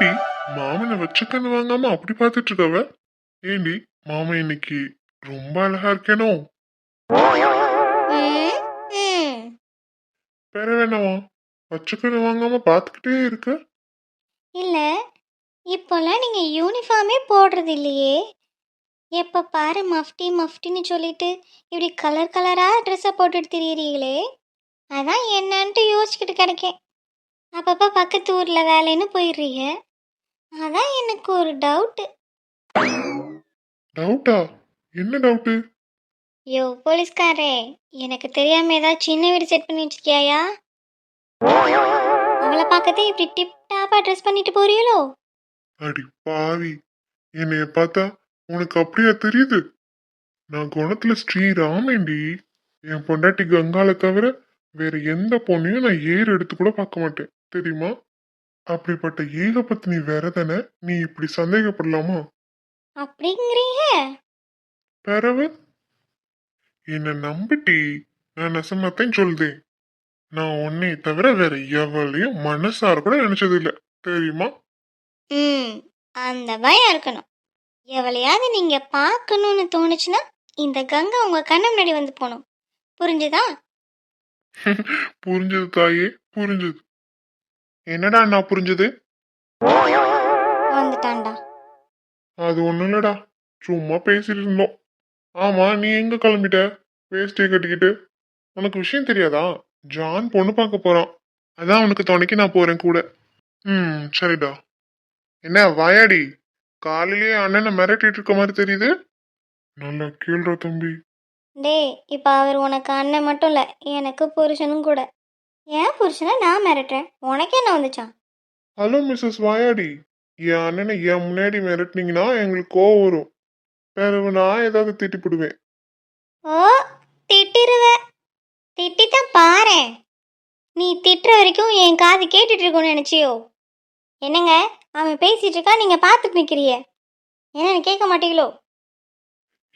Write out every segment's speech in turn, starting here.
என்னடி மாமனை வச்சுக்கன்னு வாங்காம அப்படி பார்த்துட்டு இருக்கவ ஏண்டி மாமன் இன்னைக்கு ரொம்ப அழகா இருக்கேனோ? ம், வேற வேணாமா வச்சுக்கன்னு வாங்காம பார்த்துக்கிட்டே இருக்க? இல்ல இப்போல்லாம் நீங்க யூனிஃபார்மே போடுறது இல்லையே. எப்ப பாரு மஃப்டி மஃப்டின்னு சொல்லிட்டு இப்படி கலர் கலரா ட்ரெஸ்ஸை போட்டுட்டு திரியிறீங்களே. அதான் என்னன்ட்டு யோசிச்சுக்கிட்டு கிடைக்கேன். அப்பப்போ பக்கத்து ஊரில் வேலைன்னு போயிடுறீங்க. அதான் எனக்கு ஒரு டவுட்டு. டவுட்டா? என்ன டவுட்டு? யோ போலீஸ்காரே எனக்கு தெரியாம ஏதாவது சின்ன வீடு செட் பண்ணி வச்சிருக்கியாயா அவளை பார்க்கதே இப்படி டிப் டாப்பா ட்ரெஸ் பண்ணிட்டு போறீங்களோ? அடி பாவி. என்னைய பார்த்தா உனக்கு அப்படியா தெரியுது? நான் குணத்துல ஸ்ரீராமேண்டி. என் பொண்டாட்டி கங்கால தவிர வேற எந்த பொண்ணையும் நான் ஏறு எடுத்து கூட பார்க்க மாட்டேன். தெரியுமா? அப்படிப்பட்ட ஏகபத்தினி வேற தானே நீ இப்படி சந்தேகப்படலாமா? அப்படிங்கிறீங்க? பிறவு என்ன நம்பிட்டி நான் நெசமாத்தான் சொல்லுதேன் நான் உன்னை தவிர வேற எவளையும் மனசார கூட நினைச்சது இல்ல தெரியுமா? ம் அந்த பயம் இருக்கணும். எவளையாவது நீங்க பார்க்கணும்னு தோணுச்சுன்னா இந்த கங்கை உங்க கண்ணு முன்னாடி வந்து போகணும். புரிஞ்சுதா? புரிஞ்சது தாயே புரிஞ்சது. என்னடா நான் புரிஞ்சது? வந்துட்டான்டா. அது ஒண்ணும் இல்லடா. சும்மா பேசிட்டு இருந்தோம் ஆமா நீ எங்க கிளம்பிட்ட? வேஷ்டியை கட்டிக்கிட்டு. உனக்கு விஷயம் தெரியாதா? ஜான் பொண்ணு பார்க்க போறான். அதான் உனக்கு துணைக்கு நான் போறேன் கூட. ம் சரிடா. என்ன வாயாடி? காலையிலேயே அண்ணனை மிரட்டிட்டு இருக்க மாதிரி தெரியுது? நல்லா கேள்றா தம்பி. டேய் இப்போ அவர் உனக்கு அண்ணன் மட்டும் இல்லை எனக்கு புருஷனும் கூட. ஏன் புருஷனை நான் மிரட்டுறேன். உனக்கு என்ன வந்துச்சான்? ஹலோ மிஸ்ஸஸ் வாயாடி. என் அண்ணனை என் முன்னாடி மிரட்டினீங்கன்னா எங்களுக்கு கோவம் வரும். பிறகு நான் ஏதாவது திட்டிப்பிடுவேன். ஓ திட்டிருவ. திட்டித்தான் பாரேன் நீ திட்டுற வரைக்கும் என் காது கேட்டுட்டு இருக்கும்னு நினைச்சியோ? என்னங்க அவன் பேசிட்டு இருக்கா? நீங்க பார்த்துட்டு நிக்கிறிய என்னன்னு கேட்க மாட்டீங்களோ?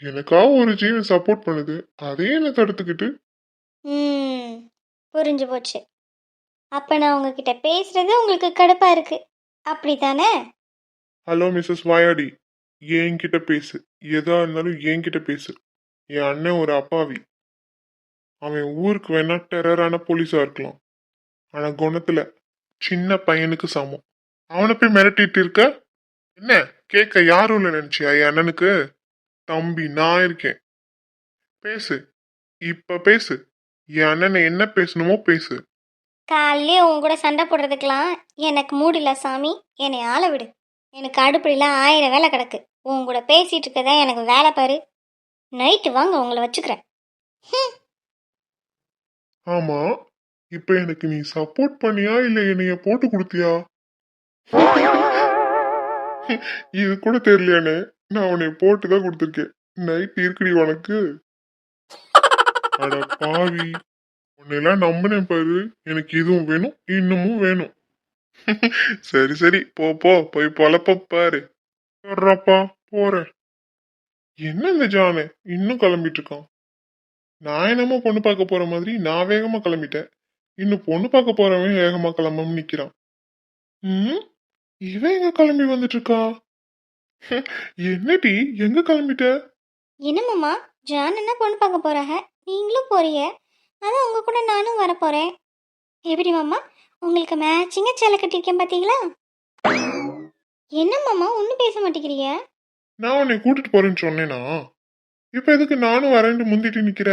எனக்காக ஒரு ஜீவன் சப்போர்ட் பண்ணுது. அதே என்ன தடுத்துக்கிட்டு? ம். புரிஞ்சு போச்சு. அப்ப நான் உங்ககிட்ட பேசுறது உங்களுக்கு கடுப்பா இருக்கு. அப்படித்தானே? ஹலோ மிஸ்ஸஸ் வாயாடி என்கிட்ட பேசு. எதா இருந்தாலும் என்கிட்ட பேசு. என் அண்ணன் ஒரு அப்பாவி. அவன் ஊருக்கு வேணா டெரரான போலீஸா இருக்கலாம். ஆனா குணத்துல சின்ன பையனுக்கு சமம். அவனை போய் மிரட்டிட்டு இருக்க? என்ன? கேட்க யாரும் இல்லை நினைச்சியா என் அண்ணனுக்கு? தம்பி நான் இருக்கேன். பேசு. இப்ப பேசு. என் அண்ணனை என்ன பேசணுமோ பேசு. காலையிலே உன் கூட சண்டை போடுறதுக்கெல்லாம் எனக்கு மூடில்ல சாமி. என்னை ஆள விடு. எனக்கு அடுப்படியில் ஆயிரம் வேலை கிடக்கு. உன் கூட பேசிட்டு இருக்கதான் எனக்கு வேலை பாரு. நைட்டு வாங்க உங்களை வச்சுக்கிறேன். ஆமா. இப்ப எனக்கு நீ சப்போர்ட் பண்ணியா இல்ல என்னைய போட்டு கொடுத்தியா? இது கூட தெரியலையானே நான் உன்னை போட்டு தான் கொடுத்துருக்கேன். நைட் இருக்குடி உனக்கு? அட பாவி. உன்னையெல்லாம் நம்பினேன் பாரு. எனக்கு இதுவும் வேணும் இன்னமும் வேணும். சரி சரி. போ போ. போய் பொழப்ப பாரு. வர்றப்பா போறேன் என்ன இந்த ஜானு? இன்னும் கிளம்பிட்டு இருக்கான் நான் என்னமோ பொண்ணு பார்க்க போற மாதிரி நான் வேகமா கிளம்பிட்டேன். இன்னும் பொண்ணு பார்க்க போறவன் வேகமா கிளம்பாம நிக்கிறான். ம்? இவன் எங்க கிளம்பி வந்துட்டு இருக்கா என்னடி? எங்க கிளம்பிட்ட? என்னம்மாம்மா ஜான் என்ன பொண்ணு பார்க்க போறாக? நீங்களும் போறீங்க. அதான் உங்க கூட நானும் வர போறேன் எப்படி மாமா? உங்களுக்கு மேட்சிங்க சேலை கட்டியிருக்கேன் பார்த்தீங்களா என்னம்மாம்மா ஒன்றும் பேச மாட்டேங்கிறீங்க? நான் உன்னை கூட்டிட்டு போறேன்னு சொன்னேனா? இப்ப எதுக்கு நானும் வரேன்ட்டு முந்திட்டு நிக்கிற?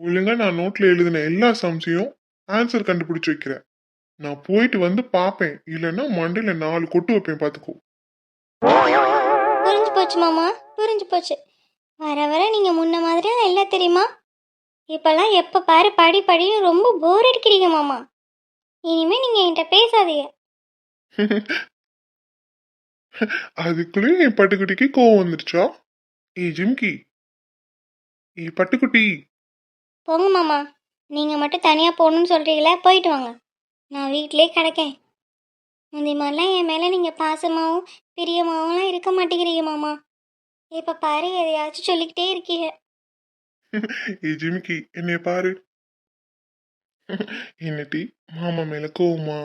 ஒழுங்கா நான் நோட்ல எழுதின எல்லா சம்ஸையும் ஆன்சர் கண்டுபிடிச்சு வைக்கிறேன் நான் போயிட்டு வந்து பாப்பேன். இல்லைன்னா மண்டையில நாலு கொட்டு வைப்பேன் பாத்துக்கோ. புரிஞ்சு போச்சு மாமா புரிஞ்சு போச்சு. வர வர நீங்க முன்ன மாதிரியா இல்லை தெரியுமா? இப்பெல்லாம் எப்ப பாரு படி படின்னு ரொம்ப போர் அடிக்கிறீங்க மாமா. இனிமே நீங்க என்கிட்ட பேசாதீங்க. அதுக்குள்ளேயும் என் பட்டுக்குட்டிக்கு கோவம் வந்துருச்சா? ஏய் ஜிம்கி. ஏய் பட்டுக்குட்டி. போங்க மாமா. நீங்க மட்டும் தனியா போகணும்னு சொல்றீங்களே? போயிட்டு வாங்க. நான் வீட்டிலே கிடக்கேன். முந்தி மாதிரிலாம் என் மேல நீங்க பாசமாவும் பிரியமாவும் இருக்க மாட்டேங்கிறீங்க மாமா. இப்ப பாரு எதையாச்சும் சொல்லிக்கிட்டே இருக்கீங்க. ஏய் ஜிம்கி என்னைய பாரு. என்னட்டி மாமா மேல கோவமா?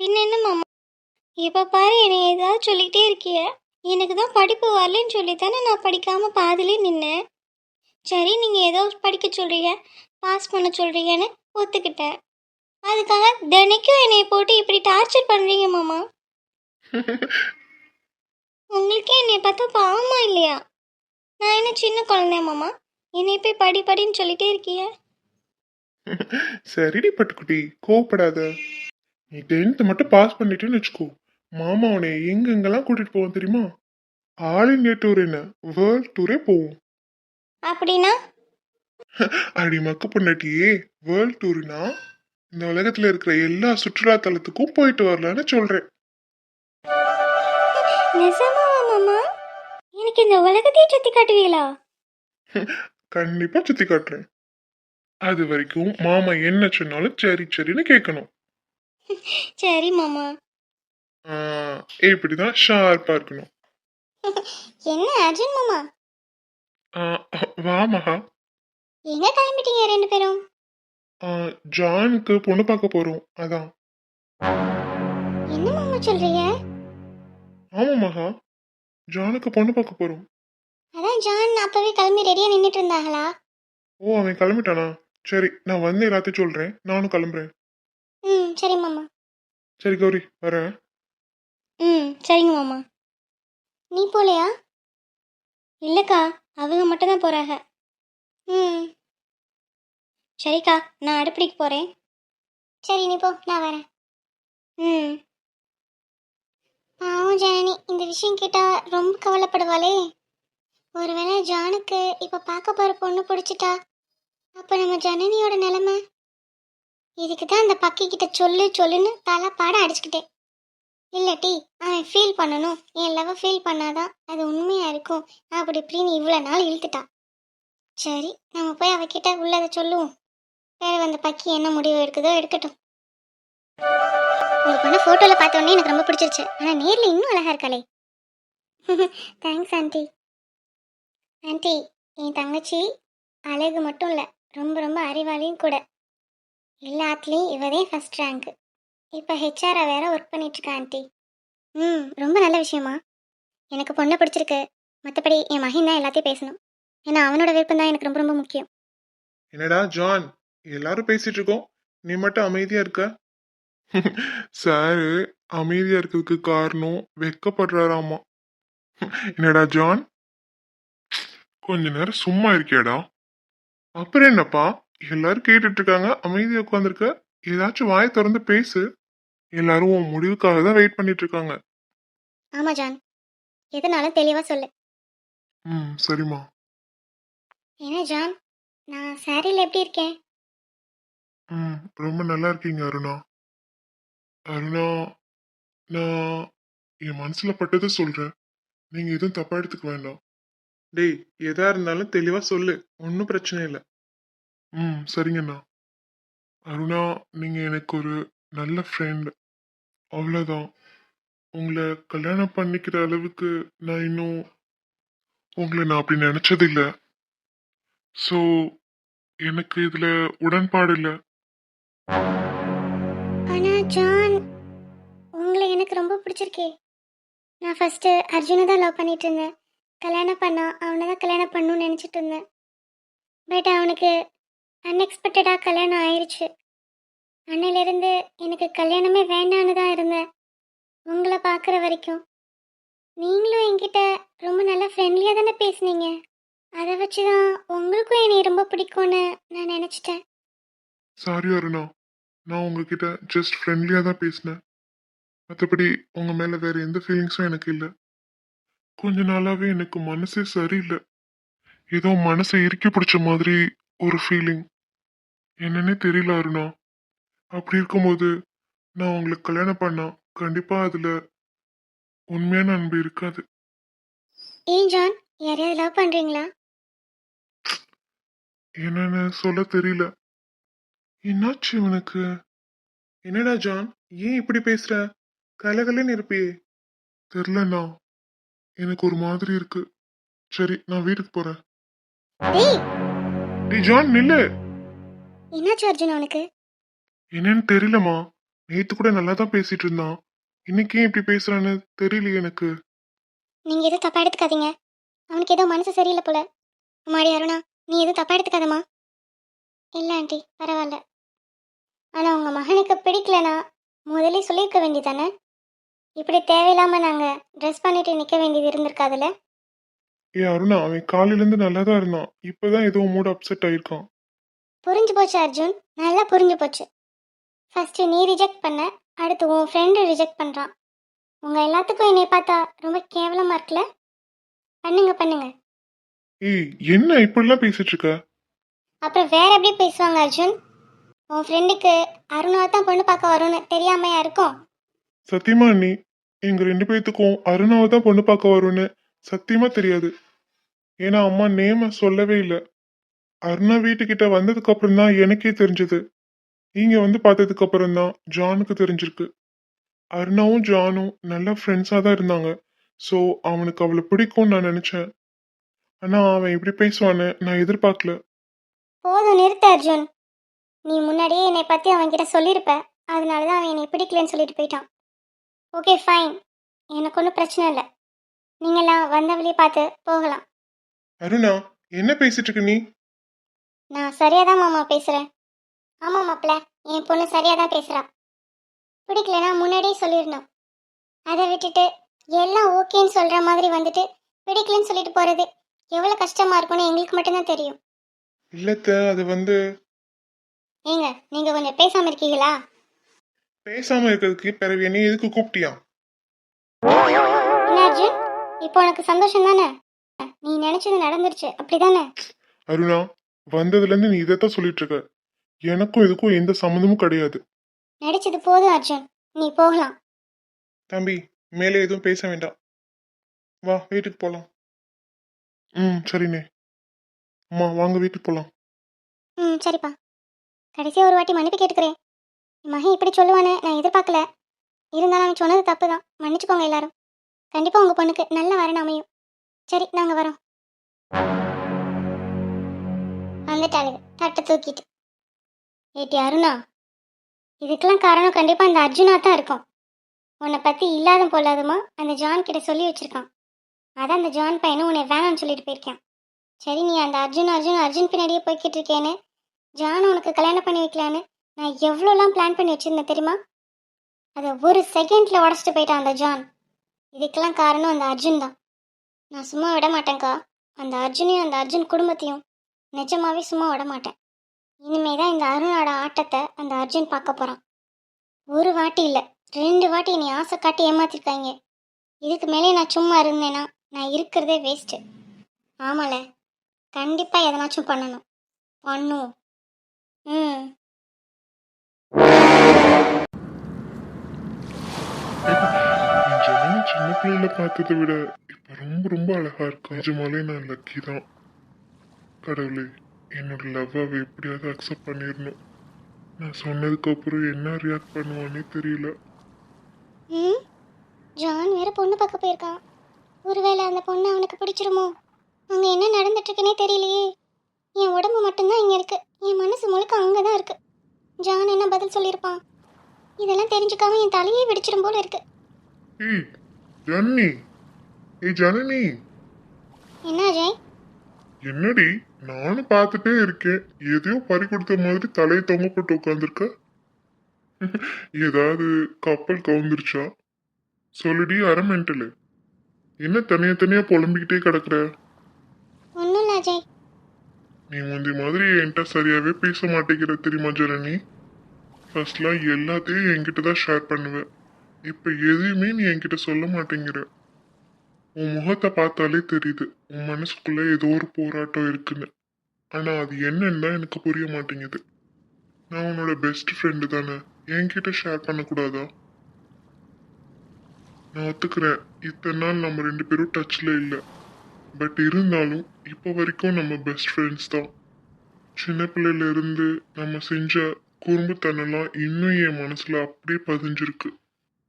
பின்ன என்ன மாமா? இப்போ பாரு என்னை ஏதாவது சொல்லிக்கிட்டே இருக்கிய. எனக்கு தான் படிப்பு வரலன்னு சொல்லி தானே நான் படிக்காமல் பாதிலே நின்னேன். சரி நீங்கள் ஏதோ படிக்க சொல்கிறீங்க பாஸ் பண்ண சொல்கிறீங்கன்னு ஒத்துக்கிட்டேன். அதுக்காக தினைக்கும் என்னை போட்டு இப்படி டார்ச்சர் பண்ணுறீங்க மாமா? உங்களுக்கே என்னை பார்த்தா பாவமா இல்லையா? நான் என்ன சின்ன குழந்தையா மாமா? என்னை போய் படி படின்னு சொல்லிட்டே இருக்கிய? சரிடி பட்டுக்குட்டி கோவப்படாத. நீ டென்த் மட்டும் பாஸ் பண்ணிட்டேன்னு வச்சுக்கோ. மாமா உன்னை எங்கெங்கெல்லாம் கூட்டிட்டு போவோம் தெரியுமா? ஆல் இந்தியா டூர் என்ன? வேர்ல்ட் டூரே போவோம். அப்படின்னா? அடி மக்கு பொண்டாட்டியே வேர்ல்ட் டூர்னா இந்த உலகத்துல இருக்கிற எல்லா சுற்றுலா தலத்துக்கும் போயிட்டு வரலான்னு சொல்றேன். நிஜமாவா மாமா? எனக்கு இந்த உலகத்தையே சுத்தி காட்டுவீங்களா? கண்டிப்பா சுத்தி காட்டுறேன். அது வரைக்கும் மாமா என்ன சொன்னாலும் சரி சரின்னு கேட்கணும். சரி மாமா. இப்படிதான் ஷார்ப்பா இருக்கணும். என்ன அர்ஜுன் மாமா? வா மகா. எங்க கிளம்பிட்டீங்க ரெண்டு பேரும்? ஜானுக்கு பொண்ணு பார்க்க போறோம் அதான். என்ன மாமா சொல்றீங்க? ஆமா மகா. ஜானுக்கு பொண்ணு பார்க்க போறோம். அதான் ஜான் அப்பவே கிளம்பி ரெடியா நின்னுட்டு இருந்தாங்களா? ஓ அவன் கிளம்பிட்டானா? சரி நான் வந்து எல்லாத்தையும் சொல்றேன். நானும் கிளம்புறேன். ம் சரி மாமா. சரி கௌரி வரேன் ம் சரிங்க மாமா. நீ போலையா? இல்லைக்கா அவங்க மட்டும் தான் போகிறாங்க ம். சரிக்கா நான் அடுப்படிக்கு போகிறேன் சரி நீ போ நான் வரேன். ம். பாவம் ஜனனி இந்த விஷயம் கேட்டால் ரொம்ப கவலைப்படுவாளே. ஒருவேளை ஜானுக்கு இப்போ பார்க்க போகிற பொண்ணு பிடிச்சிட்டா அப்போ நம்ம ஜனனியோட நிலைமை? இதுக்கு தான் அந்த பக்கி கிட்ட சொல்லு சொல்லுன்னு தலை பாட அடிச்சுக்கிட்டேன். இல்லாட்டி அவன் ஃபீல் பண்ணணும். என் லவ் ஃபீல் பண்ணாதான் அது உண்மையாக இருக்கும். அப்படி இப்படின்னு இவ்வளோ நாள் இழுத்துட்டா. சரி நம்ம போய் அவகிட்ட உள்ளதை சொல்லுவோம். வேற வந்த பக்கி என்ன முடிவு எடுக்குதோ எடுக்கட்டும். உங்க பொண்ணு ஃபோட்டோவில் பார்த்தோன்னே எனக்கு ரொம்ப பிடிச்சிருச்சு. ஆனால் நேரில் இன்னும் அழகாக இருக்காளே. தேங்க்ஸ் ஆண்டி ஆண்டி என் தங்கச்சி அழகு மட்டும் இல்லை ரொம்ப ரொம்ப அறிவாளியும் கூட. எல்லாத்துலேயும் இவதே ஃபர்ஸ்ட் ரேங்க்கு இப்போ ஹெச்ஆராக வேற ஒர்க் பண்ணிட்டு ஆண்டி. ம் ரொம்ப நல்ல விஷயமா. எனக்கு பொண்ணை பிடிச்சிருக்கு. மற்றபடி என் மகன் தான் எல்லாத்தையும் பேசணும். ஏன்னா அவனோட விருப்பம் தான் எனக்கு ரொம்ப ரொம்ப முக்கியம். என்னடா ஜான்? எல்லாரும் பேசிட்டு இருக்கோம். நீ மட்டும் அமைதியா இருக்க. சாரு அமைதியா இருக்கிறதுக்கு காரணம் வெக்கப்படுறாராமா. என்னடா ஜான்? கொஞ்ச நேரம் சும்மா இருக்கியாடா. அப்புறம் என்னப்பா? எல்லாரும் கேட்டுட்டு இருக்காங்க அமைதியா உட்காந்துருக்க ஏதாச்சும் வாய் திறந்து பேசு. எல்லாரும் உன் முடிவுக்காக தான் வெயிட் பண்ணிட்டு இருக்காங்க ஆமாம் ஜான். எதனாலும் தெளிவாக சொல்லு. ம் சரிம்மா. என்ன ஜான்? நான் சாரியில் எப்படி இருக்கேன்? ம் ரொம்ப நல்லா இருக்கீங்க அருணா. அருணா நான் என் மனசுல பட்டதை சொல்றேன். நீங்க எதுவும் தப்பா எடுத்துக்க வேண்டாம். டேய் எதா இருந்தாலும் தெளிவா சொல்லு. ஒன்றும் பிரச்சனை இல்லை. ம் சரிங்கண்ணா. அருணா நீங்க எனக்கு ஒரு நல்ல ஃப்ரெண்ட் அவ்வளோதான் உங்களை கல்யாணம் பண்ணிக்கிற அளவுக்கு நான் இன்னும் உங்களை நான் அப்படி நினச்சதில்லை. ஸோ எனக்கு இதில் உடன்பாடு இல்லை. ஆனால் ஜான் உங்களை எனக்கு ரொம்ப பிடிச்சிருக்கே. நான் ஃபஸ்ட்டு அர்ஜுனை தான் லவ் பண்ணிட்டு இருந்தேன். கல்யாணம் பண்ணா அவனை தான் கல்யாணம் பண்ணணும்னு நினச்சிட்டு இருந்தேன். பட் அவனுக்கு அன்எக்ஸ்பெக்டடாக கல்யாணம் ஆயிடுச்சு அன்னையிலேருந்து எனக்கு கல்யாணமே வேண்டான்னு தான் இருந்தேன். உங்களை பார்க்குற வரைக்கும். நீங்களும் என்கிட்ட ரொம்ப நல்லா ஃப்ரெண்ட்லியாக தானே பேசுனீங்க. அதை வச்சு தான் உங்களுக்கும் என்னை ரொம்ப பிடிக்கும்னு நான் நினச்சிட்டேன். சாரி அருணா. நான் உங்ககிட்ட ஜஸ்ட் ஃப்ரெண்ட்லியாக தான் பேசினேன். மற்றபடி உங்கள் மேலே வேறு எந்த ஃபீலிங்ஸும் எனக்கு இல்லை. கொஞ்ச நாளாகவே எனக்கு மனசே சரியில்லை. ஏதோ மனசை இறுக்கி பிடிச்ச மாதிரி ஒரு ஃபீலிங் என்னன்னே தெரியல அருணா. அப்படி இருக்கும்போது நான் உங்களுக்கு கல்யாணம் பண்ணா கண்டிப்பாக அதில் உண்மையான அன்பு இருக்காது. ஏன் ஜான்? யாரையாவது லவ் பண்ணுறீங்களா என்னன்னு சொல்ல தெரியல. என்னாச்சு இவனுக்கு என்னடா ஜான்? ஏன் இப்படி பேசுற? கலகலன்னு இருப்பியே. தெரிலண்ணா எனக்கு ஒரு மாதிரி இருக்கு. சரி நான் வீட்டுக்கு போறேன். டேய்! டேய் ஜான் நில்லு. என்னாச்சு அர்ஜுன் அவனுக்கு? என்னன்னு தெரியலம்மா. நேத்து கூட நல்லா தான் பேசிட்டு இருந்தான். இன்னைக்கு ஏன் இப்படி பேசுறான்னு தெரியலையே எனக்கு. நீங்கள் எதுவும் தப்பாக எடுத்துக்காதீங்க. அவனுக்கு ஏதோ மனசு சரியில்லை போல. அம்மாடி அருணா நீ எதுவும் தப்பாக எடுத்துக்காதம்மா. இல்லை ஆண்டி பரவாயில்ல. ஆனால் உங்கள் மகனுக்கு பிடிக்கலனா முதலே சொல்லியிருக்க வேண்டியதானே இப்படி தேவையில்லாமல் நாங்கள் ட்ரெஸ் பண்ணிட்டு நிற்க வேண்டியது இருந்திருக்காதுல்ல? ஏ அருணா அவன் காலையிலேருந்து நல்லா தான் இருந்தான். இப்போதான் ஏதோ மூட் அப்செட் ஆயிருக்கான். புரிஞ்சு போச்சு அர்ஜுன். நல்லா புரிஞ்சு போச்சு. ஃபஸ்ட்டு நீ ரிஜெக்ட் பண்ண அடுத்து உன் ஃப்ரெண்டு ரிஜெக்ட் பண்ணுறான் உங்கள் எல்லாத்துக்கும் என்னை பார்த்தா ரொம்ப கேவலமாக இருக்குல்ல? பண்ணுங்க பண்ணுங்க. ஏய் என்ன இப்படிலாம் பேசிட்டு இருக்க? அப்புறம் வேற எப்படி பேசுவாங்க அர்ஜுன்? உன் ஃப்ரெண்டுக்கு அருணா தான் பொண்ணு பார்க்க வரும்னு தெரியாமையா இருக்கும்? சத்தியமா அண்ணி எங்க ரெண்டு பேர்த்துக்கும் அருணாவை தான் பொண்ணு பார்க்க வரும்னு சத்தியமா தெரியாது. ஏன்னா அம்மா நேம சொல்லவே இல்லை. அருணா வீட்டுக்கிட்ட வந்ததுக்கு அப்புறம் தான் எனக்கே தெரிஞ்சது. நீங்க வந்து பார்த்ததுக்கு அப்புறம் தான் ஜானுக்கு தெரிஞ்சிருக்கு. அருணாவும் ஜானும் நல்ல ஃப்ரெண்ட்ஸாக தான் இருந்தாங்க. ஸோ அவனுக்கு அவளை பிடிக்கும்னு நான் நினைச்சேன். ஆனா அவன் இப்படி பேசுவான்னு நான் எதிர்பார்க்கல. போதும் நிறுத்த அர்ஜுன். நீ முன்னாடியே என்னை பற்றி அவன்கிட்ட சொல்லியிருப்ப அதனால தான் அவன் என்னை பிடிக்கலன்னு சொல்லிட்டு போயிட்டான். ஓகே ஃபைன் எனக்கு ஒன்றும் பிரச்சனை இல்லை. நீங்களாம் வந்த வழியை பார்த்து போகலாம். அருணா என்ன பேசிட்டு இருக்க நீ? நான் சரியாக தான் மாமா பேசுகிறேன் ஆமாம் மாப்பிள்ள என் பொண்ணு சரியாக தான் பேசுகிறா பிடிக்கலனா முன்னாடியே சொல்லிடணும். அதை விட்டுட்டு எல்லாம் ஓகேன்னு சொல்கிற மாதிரி வந்துட்டு பிடிக்கலன்னு சொல்லிட்டு போகிறது எவ்வளோ கஷ்டமாக இருக்கும்னு எங்களுக்கு மட்டும்தான் தெரியும். இல்லத்த அது வந்து ஏங்க நீங்கள் கொஞ்சம் பேசாமல் இருக்கீங்களா? பேசாம இருக்கிறதுக்கு பிறகு என்ன எதுக்கு கூப்பிட்டியா? இப்போ உனக்கு சந்தோஷம் தானே? நீ நினைச்சது நடந்துருச்சு. அப்படிதானே? அருணா வந்ததுல இருந்து நீ இதைத்தான் சொல்லிட்டு இருக்க எனக்கும் இதுக்கும் எந்த சம்மந்தமும் கிடையாது. நடிச்சது போதும் அர்ஜுன். நீ போகலாம். தம்பி மேலே எதுவும் பேச வேண்டாம். வா வீட்டுக்கு போலாம். ம் சரிண்ணே. அம்மா வாங்க வீட்டுக்கு போலாம். ம் சரிப்பா. கடைசியாக ஒரு வாட்டி மன்னிப்பு கேட்டுக்கிறேன். என் மகன் இப்படி சொல்லுவானே நான் எதிர்பார்க்கல. இருந்தாலும் அவன் சொன்னது தப்பு தான் மன்னிச்சுக்கோங்க எல்லாரும். கண்டிப்பாக உங்கள் பொண்ணுக்கு நல்ல வரணும் அமையும். சரி நாங்கள் வரோம். வந்துட்டாளுங்க. தட்டை தூக்கிட்டு. ஏட்டி அருணா இதுக்கெல்லாம் காரணம் கண்டிப்பாக அந்த அர்ஜுனா தான் இருக்கும். உன்னை பற்றி இல்லாத போலாதுமா அந்த ஜான் கிட்ட சொல்லி வச்சிருக்கான். அதான் அந்த ஜான் பையனும் உன்னை வேணாம்னு சொல்லிட்டு போயிருக்கான். சரி நீ அந்த அர்ஜுன் அர்ஜுன் அர்ஜுன் பின்னாடியே போய்கிட்டு இருக்கேன்னு ஜான் உனக்கு கல்யாணம் பண்ணி வைக்கலான்னு நான் எவ்வளோலாம் பிளான் பண்ணி வச்சுருந்தேன் தெரியுமா? அதை ஒரு செகண்டில் உடச்சிட்டு போயிட்டான் அந்த ஜான் இதுக்கெல்லாம் காரணம் அந்த அர்ஜுன் தான். நான் சும்மா விட மாட்டேன்க்கா. அந்த அர்ஜுனையும் அந்த அர்ஜுன் குடும்பத்தையும் நிஜமாவே சும்மா விட மாட்டேன். இனிமே தான் இந்த அருணோட ஆட்டத்தை அந்த அர்ஜுன் பார்க்க போகிறான் ஒரு வாட்டி இல்லை. ரெண்டு வாட்டி நீ ஆசை காட்டி ஏமாத்திருக்காங்க. இதுக்கு மேலே நான் சும்மா இருந்தேன்னா நான் இருக்கிறதே வேஸ்ட்டு ஆமால. கண்டிப்பாக எதனாச்சும் பண்ணணும். பண்ணுவோம். ம். ஜனனி சின்ன பிள்ளையில பார்த்ததை விட இப்ப ரொம்ப ரொம்ப அழகா இருக்கா? நிஜமாலே நான் லக்கி தான். கடவுளே என்னோட லவ் அவ எப்படியாவது அக்செப்ட் பண்ணிடணும். நான் சொன்னதுக்கு அப்புறம் என்ன ரியாக்ட் பண்ணுவானே தெரியல. ம் ஜான் வேற பொண்ணு பார்க்க போயிருக்கான். ஒருவேளை அந்த பொண்ணு அவனுக்கு பிடிச்சிருமோ? அங்கே என்ன நடந்துட்டு இருக்குன்னே தெரியலையே. என் உடம்பு மட்டும்தான் இங்கே இருக்கு. என் மனசு முழுக்க அங்கே தான் இருக்கு. ஜான் என்ன பதில் சொல்லியிருப்பான்? இதெல்லாம் தெரிஞ்சுக்காம என் தலையே வெடிச்சிடும் போல இருக்கு. ஏய் ஜனனி. ஏய் ஜனனி. என்ன அஜய்? என்னடி நானும் பார்த்துட்டே இருக்கேன். எதையோ பறி கொடுத்த மாதிரி தலையை தொங்க போட்டு உட்காந்துருக்க ஏதாவது கப்பல் கவுந்துருச்சா? சொல்லுடி அரை மென்டலு என்ன தனியா தனியா புலம்பிக்கிட்டே கிடக்குற? நீ முந்தி மாதிரி என்கிட்ட சரியாகவே பேச மாட்டேங்கிற தெரியுமா ஜனனி? ஃபர்ஸ்ட்லாம் எல்லாத்தையும் என்கிட்ட தான் ஷேர் பண்ணுவேன் இப்போ எதையுமே நீ என்கிட்ட சொல்ல மாட்டேங்கிற. உன் முகத்தை பார்த்தாலே தெரியுது. உன் மனசுக்குள்ளே ஏதோ ஒரு போராட்டம் இருக்குன்னு. ஆனால் அது என்னன்னு தான் எனக்கு புரிய மாட்டேங்குது. நான் உன்னோட பெஸ்ட் ஃப்ரெண்டு தானே. என்கிட்ட ஷேர் பண்ணக்கூடாதா? நான் ஒத்துக்கிறேன். இத்தனை நாள் நம்ம ரெண்டு பேரும் டச்சில் இல்லை. பட் இருந்தாலும் இப்போ வரைக்கும் நம்ம பெஸ்ட் ஃப்ரெண்ட்ஸ் தான். சின்ன பிள்ளையிலேருந்து நம்ம செஞ்ச குறும்புத்தனம்லாம் இன்னும் என் மனசில் அப்படியே பதிஞ்சிருக்கு.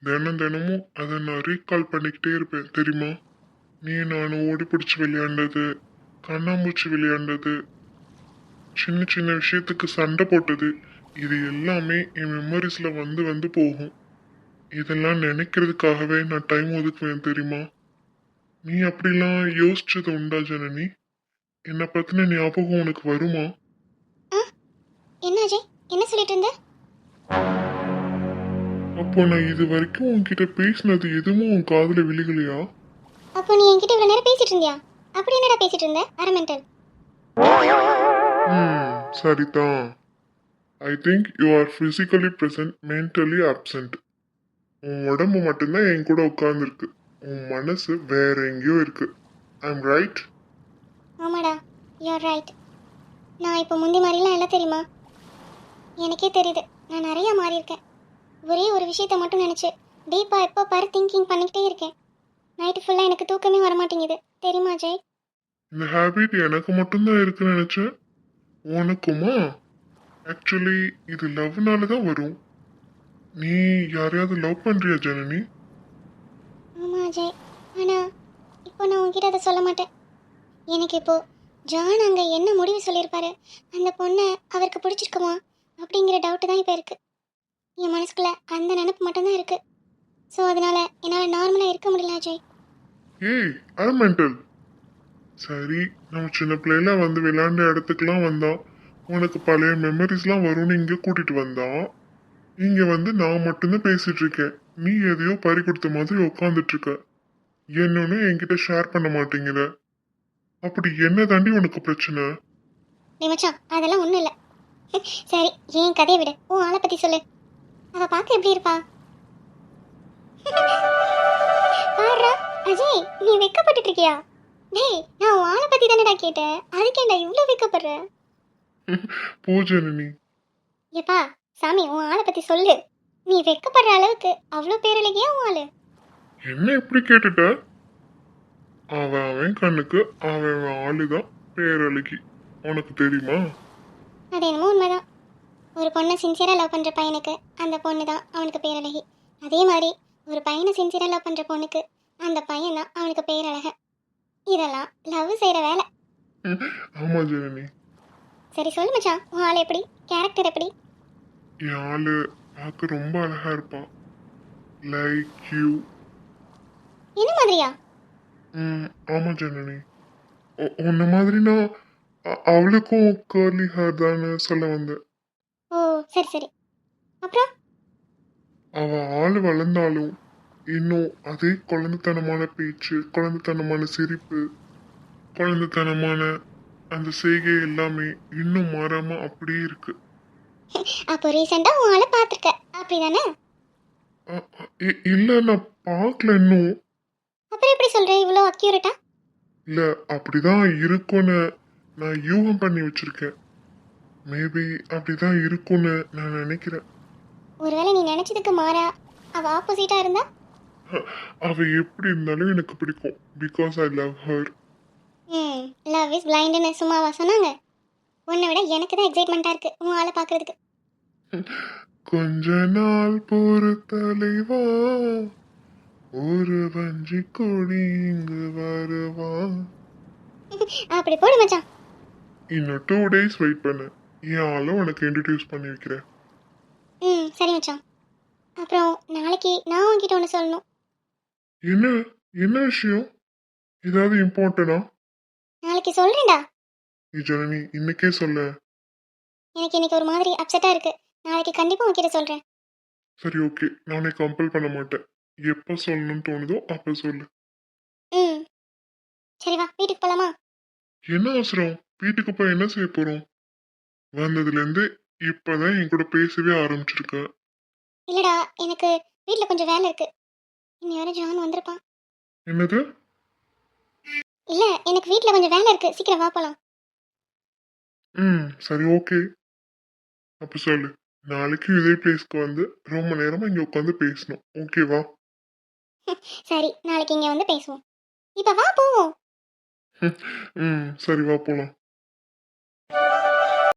தினம் தினமும் அதை நான் ரீகால் பண்ணிக்கிட்டே இருப்பேன் தெரியுமா? நீ நான் ஓடி பிடிச்சி விளையாண்டது கண்ணாமூச்சி விளையாண்டது சின்ன சின்ன விஷயத்துக்கு சண்டை போட்டது இது எல்லாமே என் மெமரிஸில் வந்து வந்து போகும். இதெல்லாம் நினைக்கிறதுக்காகவே நான் டைம் ஒதுக்குவேன் தெரியுமா? நீ அப்படிலாம் யோசிச்சது உண்டா ஜனனி? என்னை பத்தின ஞாபகம் உனக்கு வருமா? என்ன அஜய்? என்ன சொல்லிட்டு இருந்த? அப்போ நான் இது வரைக்கும் உன்கிட்ட பேசினது எதுவும் உன் காதுல விழுகலையா? அப்போ நீ என்கிட்ட இவ்வளோ நேரம் பேசிட்டு இருந்தியா? அப்படி என்னடா பேசிட்டு இருந்த? அரமெண்டல் ம் சரிதான். I think you are physically present mentally absent உன் உடம்பு மட்டும்தான் என் கூட உட்கார்ந்துருக்கு. உன் மனசு வேற எங்கேயோ இருக்கு. ஐ ரைட் ஆமாடா யூஆர் ரைட் நான் இப்போ முந்தி மாதிரிலாம் இல்லை தெரியுமா? எனக்கே தெரியுது நான் நிறையா மாறி இருக்கேன் ஒரே ஒரு விஷயத்த மட்டும் நினச்சி டீப்பாக எப்போ பாரு திங்கிங் பண்ணிக்கிட்டே இருக்கேன். நைட்டு ஃபுல்லாக எனக்கு தூக்கமே வர மாட்டேங்குது தெரியுமா ஜெய்? இந்த ஹேபிட் எனக்கு மட்டும்தான் இருக்குன்னு நினைச்சேன். உனக்குமா? ஆக்சுவலி இது லவ்னால தான் வரும். நீ யாரையாவது லவ் பண்றியா ஜனனி? அஜய் ஆனால் இப்போ நான் உங்ககிட்ட அதை சொல்ல மாட்டேன். எனக்கு இப்போ ஜான் அங்கே என்ன முடிவு சொல்லியிருப்பாரு? அந்த பொண்ணை அவருக்கு பிடிச்சிருக்குமா? அப்படிங்கிற டவுட்டு தான் இப்போ இருக்குது என் மனசுக்குள்ள அந்த நினப்பு மட்டும்தான் இருக்குது ஸோ அதனால் என்னால் நார்மலாக இருக்க முடியல அஜய். ஏய் ஐ மென்டல் சரி நம்ம சின்ன பிள்ளைல வந்து விளையாண்ட இடத்துக்குலாம் வந்தோம் உனக்கு பழைய மெமரிஸ்லாம் வரும்னு இங்கே கூட்டிகிட்டு வந்தோம் இங்கே வந்து நான் மட்டும்தான் பேசிகிட்டு இருக்கேன். நீ எதையோ பறி கொடுத்த மாதிரி உட்காந்துட்டு இருக்க என்னன்னு என்கிட்ட ஷேர் பண்ண மாட்டேங்கிற. அப்படி என்ன தாண்டி உனக்கு பிரச்சனை? டேய் மச்சான் அதெல்லாம் ஒன்றும் இல்லை. சரி ஏன் கதையை விடு. உன் ஆளை பற்றி சொல்லு. அவ பார்க்க எப்படி இருப்பா? பாடுறா அஜய் நீ வெக்கப்பட்டுட்டு இருக்கியா? டேய் நான் உன் ஆளை பற்றி தானடா கேட்டேன். அதுக்கேண்டா இவ்வளோ வெக்கப்படுற? பூஜனி ஏப்பா சாமி உன் ஆளை பற்றி சொல்லு. நீ வெக்கப்படுற அளவுக்கு அவ்வளோ பேரழகியா உன் ஆளு. என்ன இப்படி கேட்டுட்ட? அவன் அவன் கண்ணுக்கு அவன் ஆளுதான் பேரழகி. உனக்கு தெரியுமா? அது என்னமோ உண்மைதான். ஒரு பொண்ணை சின்சியராக லவ் பண்ணுற பையனுக்கு அந்த பொண்ணு தான் அவனுக்கு பேரழகி. அதே மாதிரி ஒரு பையனை சின்சியராக லவ் பண்ணுற பொண்ணுக்கு அந்த பையன் தான் அவனுக்கு பேரழக. இதெல்லாம் லவ் செய்கிற வேலை. ஆமா ஜனனி. சரி சொல்லு மச்சான். உன் ஆள் எப்படி? கேரக்டர் எப்படி? என் ஆளு பார்க்க ரொம்ப அழகா இருப்பான் லைக் யூ என்ன மாதிரியா? ம் ஆமா ஜனனி. உன்ன மாதிரினா அவளுக்கும் கர்லி ஹேர் தானே சொல்ல வந்தேன். ஓ சரி சரி. அப்புறம்? அவ ஆள் வளர்ந்தாலும் இன்னும் அதே குழந்தைத்தனமான பேச்சு குழந்தைத்தனமான சிரிப்பு குழந்தைத்தனமான அந்த செய்கை எல்லாமே இன்னும் மாறாம அப்படியே இருக்கு. அப்போ ரீசெண்டாக உன் ஆளை பார்த்துருக்க. அப்படி தானே இல்ல நான் பார்க்கல இன்னும். அப்புறம் எப்படி சொல்கிற இவ்வளோ அக்யூரேட்டா இல்ல அப்படிதான் இருக்கும்னு நான் யூகம் பண்ணி வச்சிருக்கேன். மேபி அப்படிதான் இருக்கும்னு நான் நினைக்கிறேன். ஒருவேளை நீ நினச்சதுக்கு மாறா? அவள் ஆப்போசிட்டாக இருந்தா? அவ எப்படி இருந்தாலும் எனக்கு பிடிக்கும். பிகாஸ் ஐ லவ் ஹர் ம் லவ் இஸ் பிளைண்டுன்னு சும்மாவா சொன்னாங்க? உன்னை விட எனக்கு தான் எக்ஸைட்மெண்ட்டாக இருக்குது உன் ஆளை பார்க்குறதுக்கு. கொஞ்ச நாள் பொறு தலைவா ஒரு வஞ்சி கொடி இங்கு வருவா. அப்படி போடு மச்சான். இன்னும் டூ டேஸ் வெயிட் பண்ணு. என் உனக்கு இன்ட்ரடியூஸ் பண்ணி வைக்கிறேன். ம் சரி மச்சான். அப்புறம் நாளைக்கு நான் உன்கிட்ட ஒன்று சொல்லணும். என்ன என்ன விஷயம்? ஏதாவது இம்பார்ட்டனா நாளைக்கு சொல்கிறேன்டா நீ ஜனனி இன்னைக்கே சொல்ல. எனக்கு இன்னைக்கு ஒரு மாதிரி அப்செட்டாக இருக்குது நாளைக்கு கண்டிப்பாக உன்கிட்ட சொல்கிறேன் சரி ஓகே நானே கம்பல் பண்ண மாட்டேன். எப்போ சொல்லணும்னு தோணுதோ அப்போ சொல்லு. ம். சரி வா. வீட்டுக்கு போகலாமா என்ன அவசரம்? வீட்டுக்கு போய் என்ன செய்ய போறோம்? வந்ததுலேருந்து இப்பதான் என் கூட பேசவே ஆரம்பிச்சிருக்க. இல்லைடா எனக்கு வீட்டில் கொஞ்சம் வேலை இருக்குது இன்னும் யாரும் ஜான் வந்திருப்பான். என்னது? இல்லை எனக்கு வீட்டில் கொஞ்சம் வேலை இருக்குது சீக்கிரம் வா போகலாம் ம் சரி ஓகே அப்ப சொல்லு. நாளைக்கு இதே பிளேஸ்க்கு வந்து ரொம்ப நேரமா இங்க உட்காந்து பேசணும். ஓகேவா சரி நாளைக்கு இங்கே வந்து பேசுவோம். இப்போ வா போவோம். ம் சரி வா போலாம்.